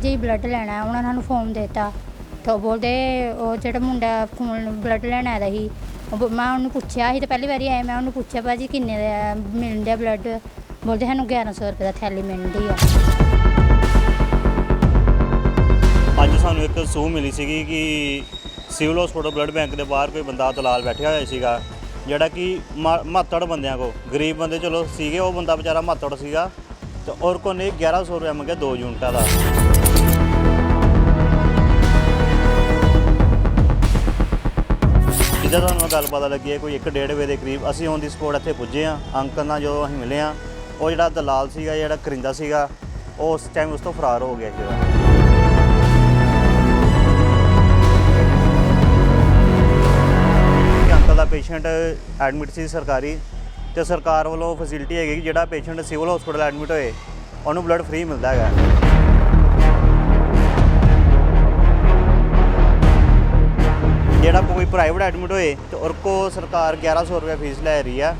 ਜੀ ਬਲੱਡ ਲੈਣਾ ਉਹਨਾਂ ਨੇ ਸਾਨੂੰ ਫੋਨ ਦਿੱਤਾ। ਤਾਂ ਉਹ ਬੋਲਦੇ, ਉਹ ਜਿਹੜਾ ਮੁੰਡਾ ਖੂਨ ਬਲੱਡ ਲੈਣ ਆਇਆ ਸੀ, ਉਹ ਮੈਂ ਉਹਨੂੰ ਪੁੱਛਿਆ ਸੀ ਤਾਂ ਪਹਿਲੀ ਵਾਰੀ ਆਇਆ ਮੈਂ ਉਹਨੂੰ ਪੁੱਛਿਆ, ਭਾਜੀ ਕਿੰਨੇ ਦਾ ਮਿਲਣ ਡਿਆ ਬਲੱਡ ਬੋਲਦੇ, ਸਾਨੂੰ 1100 ਰੁਪਏ ਦਾ ਥੈਲੀ ਮਿਲਦੀ ਆ। ਅੱਜ ਸਾਨੂੰ ਇੱਕ ਸੂਹ ਮਿਲੀ ਸੀਗੀ ਕਿ ਸਿਵਲ ਹਸਪੀਟਲ ਬਲੱਡ ਬੈਂਕ ਦੇ ਬਾਹਰ ਕੋਈ ਬੰਦਾ ਦਲਾਲ ਬੈਠਿਆ ਹੋਇਆ ਸੀਗਾ, ਜਿਹੜਾ ਕਿ ਮਾ- ਮਾਤੜ ਬੰਦਿਆਂ ਕੋ ਗਰੀਬ ਬੰਦੇ ਚਲੋ ਸੀਗੇ, ਉਹ ਬੰਦਾ ਵਿਚਾਰਾ ਮਾਤੜ ਸੀਗਾ, ਤੇ ਔਰ ਕੋ ਨੇ 1100 ਰੁਪਏ ਮੰਗਿਆ ਦੋ ਯੂਨਿਟਾਂ ਦਾ। ਜਿੱਦਾਂ ਤੁਹਾਨੂੰ ਗੱਲ ਪਤਾ ਲੱਗੀ ਹੈ ਕੋਈ 1.5 ਵਜੇ ਦੇ ਕਰੀਬ ਅਸੀਂ ਔਨ ਦੀ ਸਪੋਟ ਇੱਥੇ ਪੁੱਜੇ ਆ ਅੰਕਲ ਨਾਲ ਜਦੋਂ ਅਸੀਂ ਮਿਲੇ ਆ ਉਹ ਜਿਹੜਾ ਦਲਾਲ ਸੀਗਾ, ਜਿਹੜਾ ਕਰਿੰਦਾ ਸੀਗਾ, ਉਹ ਉਸ ਟਾਈਮ ਉਸ ਤੋਂ ਫਰਾਰ ਹੋ ਗਿਆ ਸੀਗਾ ਅੰਕਲ ਦਾ ਪੇਸ਼ੈਂਟ ਐਡਮਿਟ ਸੀ ਸਰਕਾਰੀ ਤੇ ਸਰਕਾਰ ਵੱਲੋਂ ਫੈਸਿਲਿਟੀ ਹੈਗੀ ਕਿ ਜਿਹੜਾ ਪੇਸ਼ੈਂਟ ਸਿਵਲ ਹਸਪੀਟਲ ਐਡਮਿਟ ਹੋਏ, ਉਹਨੂੰ ਬਲੱਡ ਫ੍ਰੀ ਮਿਲਦਾ ਹੈਗਾ। ਪ੍ਰਾਈਵੇਟ ਐਡਮਿਟ ਹੋਏ ਤੇ ਉਹ ਕੋ ਸਰਕਾਰ 1100 ਰੁਪਏ ਫੀਸ ਲੈ ਰਹੀ ਆ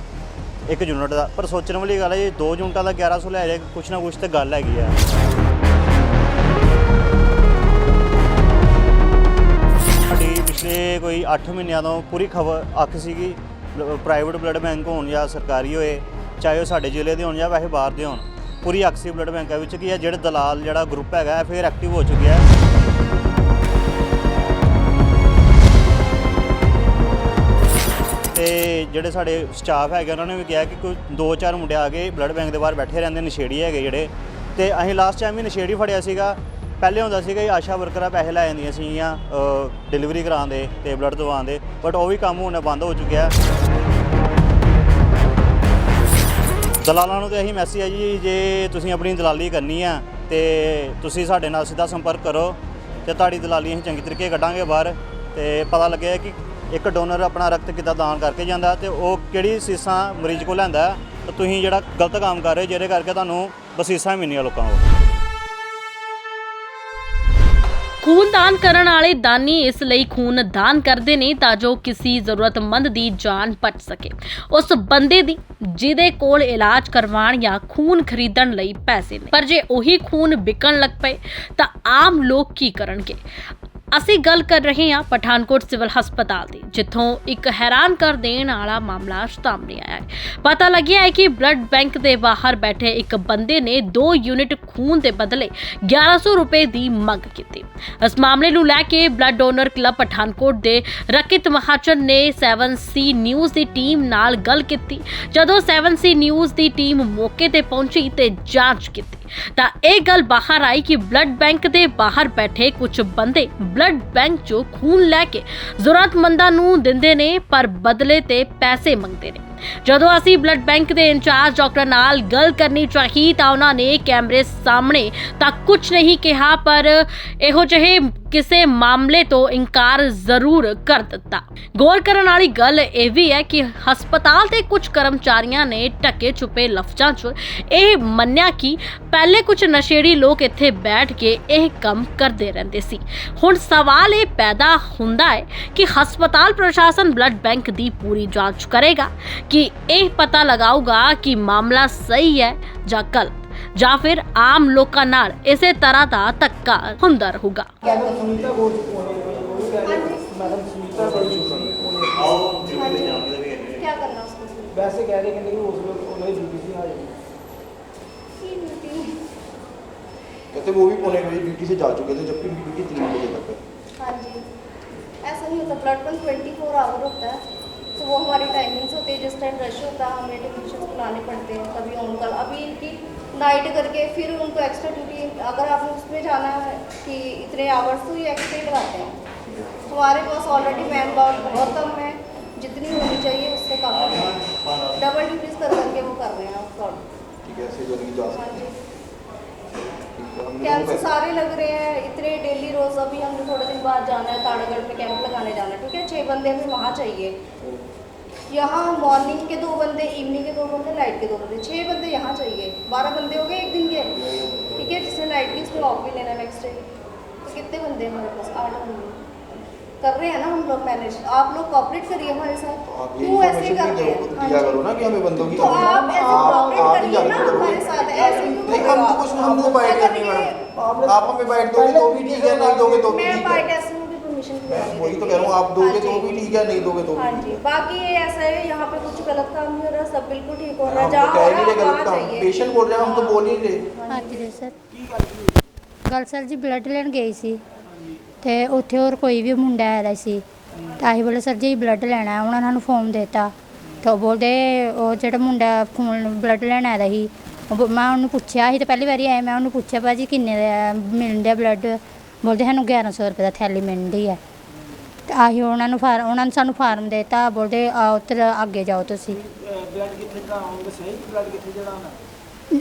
ਇੱਕ ਯੂਨਿਟ ਦਾ। ਪਰ ਸੋਚਣ ਵਾਲੀ ਗੱਲ ਹੈ ਜੇ ਦੋ ਯੂਨਿਟਾਂ ਦਾ 1100 ਲੈ ਰਹੇ, ਕੁਛ ਨਾ ਕੁਛ ਤੇ ਗੱਲ ਹੈਗੀ ਆ। ਸਾਡੀ ਪਿਛਲੇ ਕੋਈ 8 ਮਹੀਨਿਆਂ ਤੋਂ ਪੂਰੀ ਖਬਰ, ਅੱਖ ਸੀਗੀ ਪ੍ਰਾਈਵੇਟ ਬਲੱਡ ਬੈਂਕ ਹੋਣ ਜਾਂ ਸਰਕਾਰੀ ਹੋਏ, ਚਾਹੇ ਉਹ ਸਾਡੇ ਜ਼ਿਲ੍ਹੇ ਦੇ ਹੋਣ ਜਾਂ ਵੈਸੇ ਬਾਹਰ ਦੇ ਹੋਣ, ਪੂਰੀ ਅੱਖ ਸੀ ਬਲੱਡ ਬੈਂਕਾਂ ਵਿੱਚ ਕੀ ਹੈ ਜਿਹੜੇ ਦਲਾਲ ਜਿਹੜਾ ਗਰੁੱਪ ਹੈਗਾ ਫਿਰ ਐਕਟਿਵ ਹੋ ਚੁੱਕਿਆ। ਹੈ ਜਿਹੜੇ ਸਾਡੇ ਸਟਾਫ ਹੈਗੇ, ਉਹਨਾਂ ਨੇ ਵੀ ਕਿਹਾ ਕਿ ਕੋਈ ਦੋ ਚਾਰ ਮੁੰਡੇ ਆ ਕੇ ਬਲੱਡ ਬੈਂਕ ਦੇ ਬਾਹਰ ਬੈਠੇ ਰਹਿੰਦੇ, ਨਸ਼ੇੜੀ ਹੈਗੇ ਜਿਹੜੇ। ਤੇ ਅਸੀਂ ਲਾਸਟ ਟਾਈਮ ਵੀ ਨਸ਼ੇੜੀ ਫੜਿਆ ਸੀਗਾ। ਪਹਿਲੇ ਹੁੰਦਾ ਸੀਗਾ ਕਿ ਆਸ਼ਾ ਵਰਕਰਾਂ ਪੈਸੇ ਲੈ ਜਾਂਦੀਆਂ ਸੀਗੀਆਂ ਡਿਲੀਵਰੀ ਕਰਾਉਣ ਦੇ ਤੇ ਬਲੱਡ ਦਵਾਉਣ ਦੇ ਬਟ ਉਹ ਵੀ ਕੰਮ ਹੁਣ ਬੰਦ ਹੋ ਚੁੱਕਿਆ। ਦਲਾਲਾਂ ਨੂੰ ਤੇ ਇਹੀ ਮੈਸੇਜ ਹੈ ਜੀ, ਜੇ ਤੁਸੀਂ ਆਪਣੀ ਦਲਾਲੀ ਕਰਨੀ ਆ, ਤੇ ਤੁਸੀਂ ਸਾਡੇ ਨਾਲ ਸਿੱਧਾ ਸੰਪਰਕ ਕਰੋ ਤੇ ਤੁਹਾਡੀ ਦਲਾਲੀ ਅਸੀਂ ਚੰਗੀ ਤਰੀਕੇ ਕੱਢਾਂਗੇ ਬਾਹਰ। ਤੇ ਪਤਾ ਲੱਗਿਆ ਕਿ ਇੱਕ ਡੋਨਰ ਆਪਣਾ ਰਕਤ ਕਿੱਦਾਂ ਦਾਨ ਕਰਕੇ ਜਾਂਦਾ ਤੇ ਉਹ ਕਿਹੜੀ ਸੀਸਾਂ ਮਰੀਜ਼ ਕੋਲ ਲੈਂਦਾ ਤੇ ਤੁਸੀਂ ਜਿਹੜਾ ਗਲਤ ਕੰਮ ਕਰ ਰਹੇ ਜਿਹਦੇ ਕਰਕੇ ਤੁਹਾਨੂੰ ਬਸੀਸਾਂ ਮਿਲਣੀਆਂ ਲੋਕਾਂ ਕੋਲ। ਖੂਨਦਾਨ ਕਰਨ ਵਾਲੇ ਦਾਨੀ ਇਸ ਲਈ ਖੂਨ ਦਾਨ ਕਰਦੇ ਨੇ ਤਾਂ ਜੋ ਕਿਸੇ ਜ਼ਰੂਰਤਮੰਦ ਦੀ ਜਾਨ ਬਚ ਸਕੇ। ਉਸ ਬੰਦੇ ਦੀ, ਜਿਹਦੇ ਕੋਲ ਇਲਾਜ ਕਰਵਾਉਣ ਜਾਂ ਖੂਨ ਖਰੀਦਣ ਲਈ ਪੈਸੇ ਨੇ। ਪਰ ਜੇ ਉਹੀ ਖੂਨ ਵਿਕਣ ਲੱਗ ਪਏ, ਤਾਂ ਆਮ ਲੋਕ ਕੀ ਕਰਨਗੇ? ਅਸੀਂ ਗੱਲ ਕਰ ਰਹੇ ਹਾਂ ਪਠਾਨਕੋਟ ਸਿਵਲ ਹਸਪਤਾਲ ਦੀ, ਜਿੱਥੋਂ ਇੱਕ ਹੈਰਾਨ ਕਰ ਦੇਣ ਵਾਲਾ ਮਾਮਲਾ ਸਾਹਮਣੇ ਆਇਆ ਹੈ। ਪਤਾ ਲੱਗਿਆ ਹੈ ਕਿ ਬਲੱਡ ਬੈਂਕ ਦੇ ਬਾਹਰ ਬੈਠੇ ਇੱਕ ਬੰਦੇ ਨੇ 2 ਯੂਨਿਟ ਖੂਨ ਦੇ ਬਦਲੇ 1100 ਰੁਪਏ ਦੀ ਮੰਗ ਕੀਤੀ। ਇਸ ਮਾਮਲੇ ਨੂੰ ਲੈ ਕੇ ਬਲੱਡ ਡੋਨਰ ਕਲੱਬ ਪਠਾਨਕੋਟ ਦੇ ਰਕਿਤ ਮਹਾਜਨ ਨੇ 7C ਨਿਊਜ਼ ਦੀ ਟੀਮ ਨਾਲ ਗੱਲ ਕੀਤੀ। ਜਦੋਂ 7C ਨਿਊਜ਼ ਦੀ ਟੀਮ ਮੌਕੇ ਤੇ ਪਹੁੰਚੀ ਤੇ ਜਾਂਚ ਕੀਤੀ ਤਾਂ ਇਹ ਗੱਲ ਬਾਹਰ ਆਈ ਕਿ ਬਲੱਡ ਬੈਂਕ ਦੇ ਬਾਹਰ ਬੈਠੇ ਕੁਝ ਬੰਦੇ ਬਲੱਡ ਬੈਂਕ 'ਚੋਂ ਖੂਨ ਲੈ ਕੇ ਜ਼ਰੂਰਤਮੰਦਾਂ ਨੂੰ ਦਿੰਦੇ ਨੇ, ਪਰ ਬਦਲੇ ਤੇ ਪੈਸੇ ਮੰਗਦੇ ਨੇ। ਜਦੋਂ ਅਸੀਂ ਬਲੱਡ ਬੈਂਕ ਦੇ ਇੰਚਾਰਜ ਡਾਕਟਰ ਨਾਲ ਗੱਲ ਕਰਨੀ ਚਾਹੀ ਤਾਂ ਉਹਨਾਂ ਨੇ ਕੈਮਰੇ ਸਾਹਮਣੇ ਤਾਂ ਕੁਝ ਨਹੀਂ ਕਿਹਾ, ਪਰ ਇਹੋ ਜਿਹੇ ਕਿਸੇ ਮਾਮਲੇ ਤੋਂ ਇਨਕਾਰ ਜ਼ਰੂਰ ਕਰ ਦਿੱਤਾ। ਗੌਰ ਕਰਨ ਵਾਲੀ ਗੱਲ ਇਹ ਵੀ ਹੈ ਕਿ ਹਸਪਤਾਲ ਦੇ ਕੁਝ ਕਰਮਚਾਰੀਆਂ ਨੇ ਟੱਕੇ ਛੁਪੇ ਲਫ਼ਜ਼ਾਂ 'ਚ ਇਹ ਮੰਨਿਆ ਕਿ ਪਹਿਲੇ ਕੁਝ ਨਸ਼ੇੜੀ ਲੋਕ ਇੱਥੇ ਬੈਠ ਕੇ ਇਹ ਕੰਮ ਕਰਦੇ ਰਹਿੰਦੇ ਸੀ। ਹੁਣ ਸਵਾਲ ਇਹ ਪੈਦਾ ਹੁੰਦਾ ਹੈ ਕਿ ਹਸਪਤਾਲ ਪ੍ਰਸ਼ਾਸਨ ਬਲੱਡ ਬੈਂਕ ਦੀ ਪੂਰੀ ਜਾਂਚ ਕਰੇਗਾ ਕਿ ਇਹ ਪਤਾ ਲਗਾਊਗਾ ਕਿ ਮਾਮਲਾ ਸਹੀ ਹੈ ਜਾਂ ਗਲਤ ਜਾਂ ਫਿਰ ਆਮ ਲੋਕਾਂ ਨਾਲ ਇਸੇ ਤਰ੍ਹਾਂ ਦਾ ਧੱਕਾ ਹੁੰਦਾ ਰਹੂਗਾ क्या करना उसको वैसे कह रहे कि नहीं उस लोग उन्हें ड्यूटी से आ जाएगी कहते वो भी पौने बजे ड्यूटी से जा चुके थे जबकि उनकी ड्यूटी तीन बजे तक है हाँ जी ऐसा नहीं होता blood bank twenty four hour होता है तो वो हमारी टाइमिंग्स होती है जिस टाइम रश होता है हमें टेक्नीशियंस बुलाने पड़ते हैं कभी ऑन कॉल अभी इनकी नाइट करके फिर उनको एक्स्ट्रा ड्यूटी अगर आपने उसमें जाना है कि इतने आवर्स तो ये एक्स्ट्रा ही लगाते हैं। हमारे पास ऑलरेडी मैन पावर बहुत कम है जितनी होनी चाहिए उससे कम है। डबल ड्यूटीज़ कर करके वो कर रहे हैं फ्रॉड है हाँ हैं। है कैंप वो सारे लग रहे हैं इतने डेली रोज अभी हमने थोड़े दिन बाद जाना है ताड़गढ़ में कैंप लगाने जाना है ठीक है? छह बंदे हमें वहाँ चाहिए। यहाँ मॉर्निंग के दो बंदे इवनिंग के दो बंदे नाइट के दो बंदे छह बंदे यहाँ चाहिए। बारह बंदे हो गए एक दिन के। ठीक है जिसने नाइट की उसमें ऑफ़ भी लेना नेक्स्ट डे तो कितने बंदे हैं हमारे पास? आठ बंदे। कर रहे हैं ना हम लोग मैनेज आप लोग कॉपरेट करिए हमारे साथ। क्यों ऐसे इन्फॉर्मेशन करते हैं हाँ तो आप ऐसे आप ही करिए ना हमारे साथ। ऐसे क्यों तो आप? हम तो बाइट दोगे तो भी ठीक है नहीं दोगे तो भी मैं ठीक बाई है टेस्ट में भी परमिशन मैं वही तो कह रहा हूँ आप दोगे तो भी ठीक है नहीं दोगे तो हाँ भी जी बाकी ये ऐसा है यहाँ पे कुछ गलत काम नहीं हो रहा सब बिल्कुल ठीक हो रहा है हम जहाँ तो हो कह ही रहा नहीं है रहे आप गलत वहाँ काम जाइए पेशेंट बोल रहे हैं हम तो बोल ही नहीं रहे ਹਾਂਜੀ ਜੀ ਸਰ ਗੱਲ ਸਰ ਜੀ ਬਲੱਡ ਲੈਣ ਗਈ ਸੀ ਤੇ ਉੱਥੇ ਹੋਰ ਕੋਈ ਵੀ ਮੁੰਡਾ ਆਇਆ ਸੀ ਤਾਂ ਅਸੀਂ ਬੋਲੇ ਸਰ ਜੀ ਬਲੱਡ ਲੈਣਾ ਹੈ ਉਹਨਾਂ ਨੇ ਸਾਨੂੰ ਫੋਨ ਦਿੱਤਾ ਤਾਂ ਉਹ ਬੋਲਦੇ ਉਹ ਜਿਹੜਾ ਮੁੰਡਾ ਖੂਨ ਬਲੱਡ ਲੈਣ ਆਇਆ ਸੀ ਉਹ ਬੋ- ਮੈਂ ਉਹਨੂੰ ਪੁੱਛਿਆ ਸੀ ਤੇ ਪਹਿਲੀ ਵਾਰੀ ਆਇਆ ਮੈਂ ਉਹਨੂੰ ਪੁੱਛਿਆ ਭਾਜੀ ਕਿੰਨੇ ਦਾ ਮਿਲਣ ਡਿਆ ਬਲੱਡ ਬੋਲਦੇ ਸਾਨੂੰ 1100 ਰੁਪਏ ਦਾ ਥੈਲੀ ਮਿਲਦੀ ਹੈ। ਤੇ ਆਹੀ ਉਹਨਾਂ ਨੂੰ ਫਾਰਮ ਉਹਨਾਂ ਨੇ ਸਾਨੂੰ ਫਾਰਮ ਦਿੱਤਾ ਬੋਲਦੇ ਆ ਉੱਧਰ ਅੱਗੇ ਜਾਓ ਤੁਸੀਂ।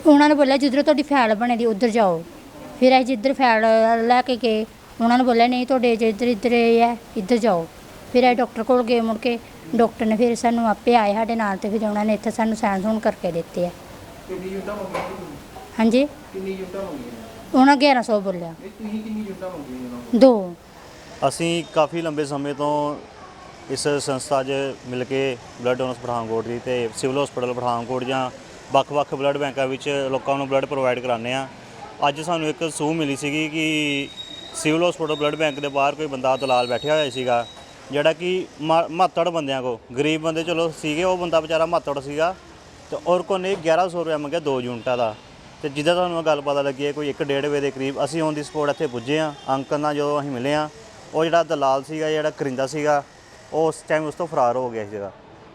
ਉਹਨਾਂ ਨੇ ਬੋਲਿਆ ਜਿੱਧਰ ਤੁਹਾਡੀ ਫੈਲ ਬਣੇਦੀ ਉੱਧਰ ਜਾਓ। ਫਿਰ ਅਸੀਂ ਜਿੱਧਰ ਫੈਲ ਲੈ ਕੇ ਗਏ ਉਹਨਾਂ ਨੇ ਬੋਲਿਆ ਨਹੀਂ ਤੁਹਾਡੇ ਜਿੱਧਰ ਇੱਧਰ ਇਹ ਹੈ ਇੱਧਰ ਜਾਓ। ਫਿਰ ਅਸੀਂ ਡਾਕਟਰ ਕੋਲ ਗਏ ਮੁੜ ਕੇ ਡਾਕਟਰ ਨੇ ਫਿਰ ਸਾਨੂੰ ਆਪੇ ਆਏ ਸਾਡੇ ਨਾਲ ਤੇ ਫਿਰ ਉਹਨਾਂ ਨੇ ਇੱਥੇ ਸਾਨੂੰ ਸਾਇੰਸ ਹੋਣ ਕਰਕੇ ਦਿੱਤੇ ਆ ਹਾਂਜੀ? ਕਿੰਨੀ ਯੂਨਿਟਾਂ ਮੰਗੀਆਂ ਉਹਨਾਂ 1100 ਬੋਲਿਆ। ਤੁਸੀਂ ਕਿੰਨੀ ਉਹਨਾਂ ਦੋ। ਅਸੀਂ ਕਾਫੀ ਲੰਬੇ ਸਮੇਂ ਤੋਂ ਇਸ ਸੰਸਥਾ 'ਚ ਮਿਲ ਕੇ ਬਲੱਡ ਡੋਨਰਸ ਪਠਾਨਕੋਟ ਦੀ ਤੇ ਸਿਵਲ ਹਸਪੀਟਲ ਪਠਾਨਕੋਟ ਜਾਂ ਵੱਖ-ਵੱਖ ਬਲੱਡ ਬੈਂਕਾਂ ਵਿੱਚ ਲੋਕਾਂ ਨੂੰ ਬਲੱਡ ਪ੍ਰੋਵਾਈਡ ਕਰਾਉਂਦੇ ਆ ਅੱਜ ਸਾਨੂੰ ਇੱਕ ਸੂਹ ਮਿਲੀ ਸੀਗੀ ਕਿ ਸਿਵਲ ਹਸਪੀਟਲ ਬਲੱਡ ਬੈਂਕ ਦੇ ਬਾਹਰ ਕੋਈ ਬੰਦਾ ਦਲਾਲ ਬੈਠਿਆ ਹੋਇਆ ਸੀਗਾ ਜਿਹੜਾ ਕਿ ਮਾ- ਮਾਤੜ ਬੰਦਿਆਂ ਕੋ ਗਰੀਬ ਬੰਦੇ ਚਲੋ ਸੀਗੇ ਉਹ ਬੰਦਾ ਵਿਚਾਰਾ ਮਾਤੜ ਸੀਗਾ ਤੇ ਔਰ ਕੋ ਨੇ 1100 ਰੁਪਏ ਮੰਗਿਆ ਦੋ ਯੂਨਿਟਾਂ ਦਾ। ਤੇ ਜਿੱਦਾਂ ਤੁਹਾਨੂੰ ਇਹ ਗੱਲ ਪਤਾ ਲੱਗੀ ਹੈ, ਕੋਈ 1.5 ਵਜੇ ਦੇ ਕਰੀਬ ਅਸੀਂ ਔਨ ਦੀ ਸਪੋਟ ਇੱਥੇ ਪੁੱਜੇ ਆ ਅੰਕਲ ਨਾਲ ਜਦੋਂ ਅਸੀਂ ਮਿਲੇ ਆ ਉਹ ਜਿਹੜਾ ਦਲਾਲ ਸੀਗਾ, ਜਿਹੜਾ ਕਰਿੰਦਾ ਸੀਗਾ, ਉਹ ਉਸ ਟਾਈਮ ਉਸ ਤੋਂ ਫਰਾਰ ਹੋ ਗਿਆ ਸੀਗਾ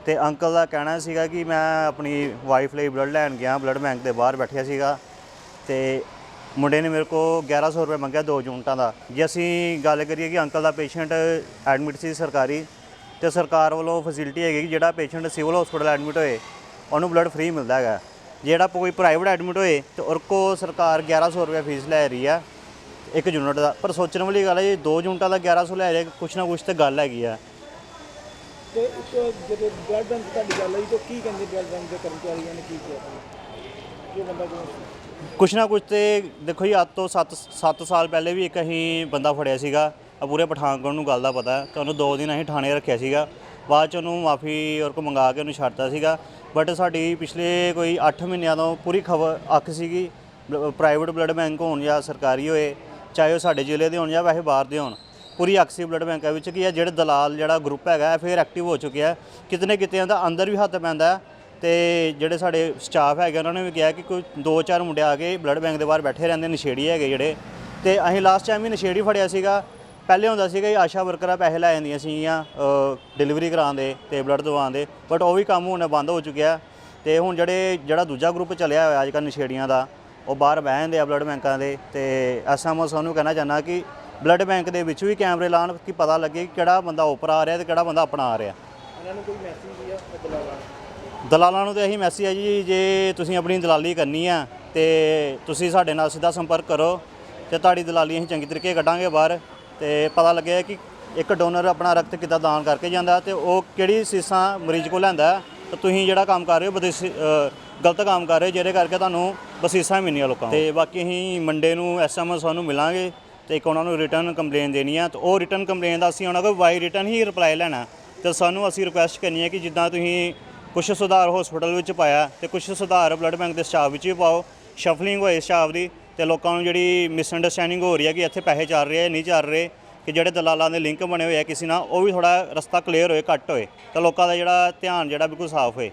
ਤੇ ਅੰਕਲ ਦਾ ਕਹਿਣਾ ਸੀਗਾ ਕਿ ਮੈਂ ਆਪਣੀ ਵਾਈਫ ਲਈ ਬਲੱਡ ਲੈਣ ਗਿਆ ਬਲੱਡ ਬੈਂਕ ਦੇ ਬਾਹਰ ਬੈਠਿਆ ਸੀਗਾ ਤੇ ਮੁੰਡੇ ਨੇ ਮੇਰੇ ਕੋ 1100 ਰੁਪਏ ਮੰਗਿਆ ਦੋ ਯੂਨਿਟਾਂ ਦਾ। ਜੇ ਅਸੀਂ ਗੱਲ ਕਰੀਏ ਕਿ ਅੰਕਲ ਦਾ ਪੇਸ਼ੈਂਟ ਐਡਮਿਟ ਸੀ ਸਰਕਾਰੀ, ਤੇ ਸਰਕਾਰ ਵੱਲੋਂ ਫੈਸਿਲਿਟੀ ਹੈਗੀ ਕਿ ਜਿਹੜਾ ਪੇਸ਼ੈਂਟ ਸਿਵਲ ਹਸਪੀਟਲ ਐਡਮਿਟ ਹੋਏ, ਉਹਨੂੰ ਬਲੱਡ ਫ੍ਰੀ ਮਿਲਦਾ ਹੈਗਾ। ਜਿਹੜਾ ਕੋਈ ਪ੍ਰਾਈਵੇਟ ਐਡਮਿਟ ਹੋਏ ਤੇ ਉਹ ਕੋ ਸਰਕਾਰ 1100 ਰੁਪਏ ਫੀਸ ਲੈ ਰਹੀ ਆ ਇੱਕ ਯੂਨਿਟ ਦਾ। ਪਰ ਸੋਚਣ ਵਾਲੀ ਗੱਲ ਹੈ ਜੀ ਦੋ ਯੂਨਿਟਾਂ ਦਾ 1100 ਲੈ ਰਿਹਾ ਕੁਛ ਨਾ ਕੁਛ ਤੇ ਗੱਲ ਹੈਗੀ ਆ। ਤੇ ਇੱਕ ਜਦੋਂ ਬਲੱਡ ਬੈਂਕ ਤੁਹਾਡੀ ਗੱਲ ਆਈ ਤਾਂ ਕੀ ਕਹਿੰਦੇ ਬਲੱਡ ਬੈਂਕ ਦੇ ਕਰਮਚਾਰੀਆਂ ਨੇ ਕੀ ਕਿਹਾ? ਇਹ ਬੰਦਾ ਕਿਉਂ ਸੀ ਕੁਛ ਨਾ ਕੁਛ ਤੇ ਦੇਖੋ ਜੀ ਅੱਜ ਤੋਂ 7 7 ਸਾਲ ਪਹਿਲੇ ਵੀ ਇੱਕ ਅਸੀਂ ਬੰਦਾ ਫੜਿਆ ਸੀਗਾ। ਆ ਪੂਰੇ ਪਠਾਨਕੋਟ ਨੂੰ ਗੱਲ ਦਾ ਪਤਾ। ਹੈ ਤੇ ਉਹਨੂੰ ਦੋ ਦਿਨ ਅਸੀਂ ਥਾਣੇ ਰੱਖਿਆ ਸੀਗਾ। ਬਾਅਦ ਚ ਉਹਨੂੰ ਮਾਫੀ ਔਰ ਕੋ ਮੰਗਾ ਕੇ ਉਹਨੂੰ ਛੱਡਤਾ ਸੀਗਾ ਬਟ ਸਾਡੀ ਪਿਛਲੇ ਕੋਈ 8 ਮਹੀਨਿਆਂ ਤੋਂ ਪੂਰੀ ਖਬਰ ਅੱਖ ਸੀਗੀ ਪ੍ਰਾਈਵੇਟ ਬਲੱਡ ਬੈਂਕ ਹੋਣ ਜਾਂ ਸਰਕਾਰੀ ਹੋਏ, ਚਾਹੇ ਉਹ ਸਾਡੇ ਜ਼ਿਲ੍ਹੇ ਦੇ ਹੋਣ ਜਾਂ ਵੈਸੇ ਬਾਹਰ ਦੇ ਹੋਣ, ਪੂਰੀ ਅਕਸੀ ਬਲੱਡ ਬੈਂਕਾਂ ਵਿੱਚ ਕੀ ਹੈ ਜਿਹੜੇ ਦਲਾਲ ਜਿਹੜਾ ਗਰੁੱਪ ਹੈਗਾ ਫਿਰ ਐਕਟਿਵ ਹੋ ਚੁੱਕਿਆ ਹੈ। ਕਿਤਨੇ ਕਿਤੇ ਦਾ ਅੰਦਰ ਵੀ ਹੱਥ ਪੈਂਦਾ ਹੈ ਤੇ ਜਿਹੜੇ ਸਾਡੇ ਸਟਾਫ ਹੈਗੇ, ਉਹਨਾਂ ਨੇ ਵੀ ਕਿਹਾ ਕਿ ਕੋਈ ਦੋ ਚਾਰ ਮੁੰਡੇ ਆ ਕੇ ਬਲੱਡ ਬੈਂਕ ਦੇ ਬਾਹਰ ਬੈਠੇ ਰਹਿੰਦੇ, ਨਸ਼ੇੜੀ ਹੈਗੇ ਜਿਹੜੇ ਤੇ ਅਸੀਂ ਲਾਸਟ ਟਾਈਮ ਵੀ ਨਸ਼ੇੜੀ ਫੜਿਆ ਸੀਗਾ ਪਹਿਲੇ ਹੁੰਦਾ ਸੀਗਾ ਕਿ ਆਸ਼ਾ ਵਰਕਰਾਂ ਪੈਸੇ ਲੈ ਜਾਂਦੀਆਂ ਸੀਗੀਆਂ ਡਿਲੀਵਰੀ ਕਰਾਉਣ ਦੇ ਤੇ ਬਲੱਡ ਦਵਾਉਣ ਦੇ ਬਟ ਉਹ ਵੀ ਕੰਮ ਹੁਣ ਬੰਦ ਹੋ ਚੁੱਕਿਆ। ਤੇ ਹੁਣ ਜਿਹੜੇ ਜਿਹੜਾ ਦੂਜਾ ਗਰੁੱਪ ਚੱਲਿਆ ਹੋਇਆ ਅੱਜ ਕੱਲ੍ਹ ਨਸ਼ੇੜੀਆਂ ਦਾ ਉਹ ਬਾਹਰ ਬਹਿ ਜਾਂਦੇ ਆ ਬਲੱਡ ਬੈਂਕਾਂ ਦੇ। ਤੇ ਐਸਐਮਓ ਸਾਨੂੰ ਕਹਿਣਾ ਚਾਹੁੰਦਾ ਕਿ ਬਲੱਡ ਬੈਂਕ ਦੇ ਵਿੱਚ ਵੀ ਕੈਮਰੇ ਲਾਉਣ ਕਿ ਪਤਾ ਲੱਗੇ ਕਿ ਕਿਹੜਾ ਬੰਦਾ ਉੱਪਰ ਆ ਰਿਹਾ ਤੇ ਕਿਹੜਾ ਬੰਦਾ ਆਪਣਾ ਆ ਰਿਹਾ। ਇਹਨਾਂ ਨੂੰ ਕੋਈ ਮੈਸੇਜ ਦਿਆ ਬਦਲਾਵਾ ਦਲਾਲਾਂ ਨੂੰ? ਤੇ ਇਹੀ ਮੈਸੇਜ ਹੈ ਜੀ ਜੇ ਤੁਸੀਂ ਆਪਣੀ ਦਲਾਲੀ ਕਰਨੀ ਆ ਤੇ ਤੁਸੀਂ ਸਾਡੇ ਨਾਲ ਸਿੱਧਾ ਸੰਪਰਕ ਕਰੋ ਤੇ ਤੁਹਾਡੀ ਦਲਾਲੀ ਅਸੀਂ ਚੰਗੀ ਤਰੀਕੇ ਕੱਢਾਂਗੇ ਬਾਹਰ। ਤੇ ਪਤਾ ਲੱਗਿਆ ਕਿ ਇੱਕ ਡੋਨਰ ਆਪਣਾ ਰਕਤ ਕਿੱਦਾਂ ਦਾਨ ਕਰਕੇ ਜਾਂਦਾ ਤੇ ਉਹ ਕਿਹੜੀ ਸੀਸਾਂ ਮਰੀਜ਼ ਕੋਲ ਲੈਂਦਾ ਤੇ ਤੁਸੀਂ ਜਿਹੜਾ ਕੰਮ ਕਰ ਰਹੇ ਹੋ ਬਦੇਸੀ ਗਲਤ ਕੰਮ ਕਰ ਰਹੇ ਹੋ, ਜਿਹਦੇ ਕਰਕੇ ਤੁਹਾਨੂੰ ਬਸੀਸਾਂ ਮਿਲਣੀਆਂ ਲੋਕਾਂ ਨੂੰ। ਤੇ ਬਾਕੀ ਅਸੀਂ ਮੰਡੇ ਨੂੰ ਐਸਐਮਐਸ ਸਾਨੂੰ ਮਿਲਾਂਗੇ ਤੇ ਇੱਕ ਉਹਨਾਂ ਨੂੰ ਰਿਟਰਨ ਕੰਪਲੇਨ ਦੇਣੀ ਆ, ਤੇ ਉਹ ਰਿਟਰਨ ਕੰਪਲੇਨ ਦਾ ਅਸੀਂ ਉਹਨਾਂ ਕੋਲ ਬਾਈ ਰਿਟਰਨ ਹੀ ਰਿਪਲਾਈ ਲੈਣਾ। ਤੇ ਸਾਨੂੰ ਅਸੀਂ ਰਿਕੁਐਸਟ ਕਰਨੀ ਹੈ ਕਿ ਜਿੱਦਾਂ ਤੁਸੀਂ ਕੁਛ ਸੁਧਾਰ ਹਸਪੀਟਲ ਵਿੱਚ ਪਾਇਆ ਤੇ ਕੁਛ ਸੁਧਾਰ ਬਲੱਡ ਬੈਂਕ ਦੇ ਸਟਾਫ ਵਿੱਚ ਵੀ ਪਾਓ ਸ਼ਫਲਿੰਗ ਹੋਏ ਸਟਾਫ ਦੀ ਤੇ ਲੋਕਾਂ ਨੂੰ ਜਿਹੜੀ ਮਿਸਅੰਡਰਸਟੈਂਡਿੰਗ ਹੋ ਰਹੀ ਹੈ ਕਿ ਇੱਥੇ ਪੈਸੇ ਚੱਲ ਰਹੇ ਆ ਨਹੀਂ ਚੱਲ ਰਹੇ, ਕਿ ਜਿਹੜੇ ਦਲਾਲਾਂ ਦੇ ਲਿੰਕ ਬਣੇ ਹੋਏ ਆ ਕਿਸੇ ਨਾਲ, ਉਹ ਵੀ ਥੋੜਾ ਰਸਤਾ ਕਲੀਅਰ ਹੋਏ, ਘੱਟ ਹੋਏ, ਤਾਂ ਲੋਕਾਂ ਦਾ ਜਿਹੜਾ ਧਿਆਨ ਜਿਹੜਾ ਬਿਲਕੁਲ ਸਾਫ਼ ਹੋਏ।